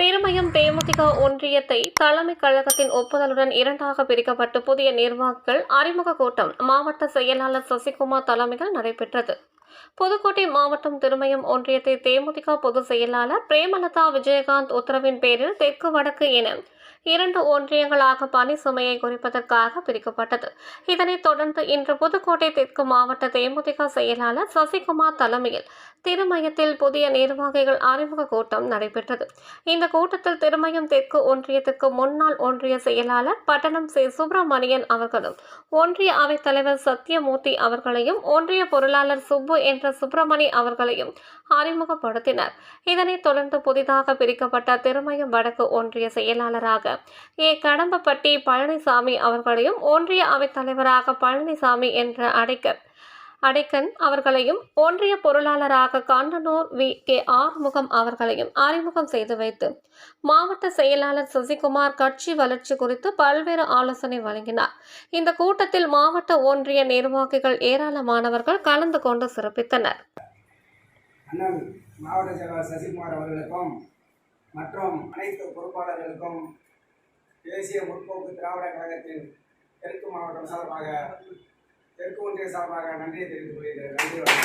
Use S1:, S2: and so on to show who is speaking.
S1: திருமயம் தேமுதிக ஒன்றியத்தை தலைமை கழகத்தின் ஒப்புதலுடன் இரண்டாக பிரிக்கப்பட்டு புதிய நிர்வாகிகள் அறிமுக கூட்டம் மாவட்ட செயலாளர் சசிகுமார் தலைமையில் நடைபெற்றது. புதுக்கோட்டை மாவட்டம் திருமயம் ஒன்றியத்தை தேமுதிக பொதுச் செயலாளர் பிரேமலதா விஜயகாந்த் உத்தரவின் பேரில் தெற்கு வடக்கு என இரண்டு ஒன்றியங்களாக பணி சுமையை குறைப்பதற்காக பிரிக்கப்பட்டது. இதனைத் தொடர்ந்து இன்று புதுக்கோட்டை தெற்கு மாவட்ட தேமுதிக செயலாளர் சசிகுமார் தலைமையில் திருமயத்தில் புதிய நிர்வாகிகள் அறிமுக கூட்டம் நடைபெற்றது. இந்த கூட்டத்தில் திருமயம் தெற்கு ஒன்றியத்திற்கு முன்னாள் ஒன்றிய செயலாளர் பட்டணம் சி. சுப்பிரமணியன் அவர்களும் ஒன்றிய அவைத் தலைவர் சத்யமூர்த்தி அவர்களையும் ஒன்றிய பொருளாளர் சுப்பு என்ற சுப்பிரமணி அவர்களையும் அறிமுகப்படுத்தினர். இதனைத் தொடர்ந்து புதிதாக பிரிக்கப்பட்ட திருமயம் வடக்கு ஒன்றிய செயலாளராக ஏ கடம்பப்பட்டி பழனிசாமி அவர்களையும் ஒன்றிய அவைத் தலைவராக பழனிசாமி என்ற அடைக்க அடைக்கன் அவர்களையும் ஒன்றிய பொருளாளராக காண்டனூர் வி. கே. ஆறுமுகம் அவர்களையும் அறிமுகம் செய்து வைத்து மாவட்ட செயலாளர் சசிகுமார் கட்சி வளர்ச்சி குறித்து பல்வேறு ஆலோசனை வழங்கினார். இந்த கூட்டத்தில் மாவட்ட ஒன்றிய நிர்வாகிகள் ஏராளமானவர்கள் கலந்து கொண்டு சிறப்பித்தனர்.
S2: மாவட்ட செயலாளர் சசிகுமார் அவர்களுக்கும் மற்றும் அனைத்து பொறுப்பாளர்களுக்கும் தேசிய முற்போக்கு திராவிட கழகத்தின் தெற்கு மாவட்டம் சார்பாக தெற்கு ஒன்றிய சார்பாக நன்றியை தெரிவித்துக் கொள்கிறேன். நன்றி வணக்கம்.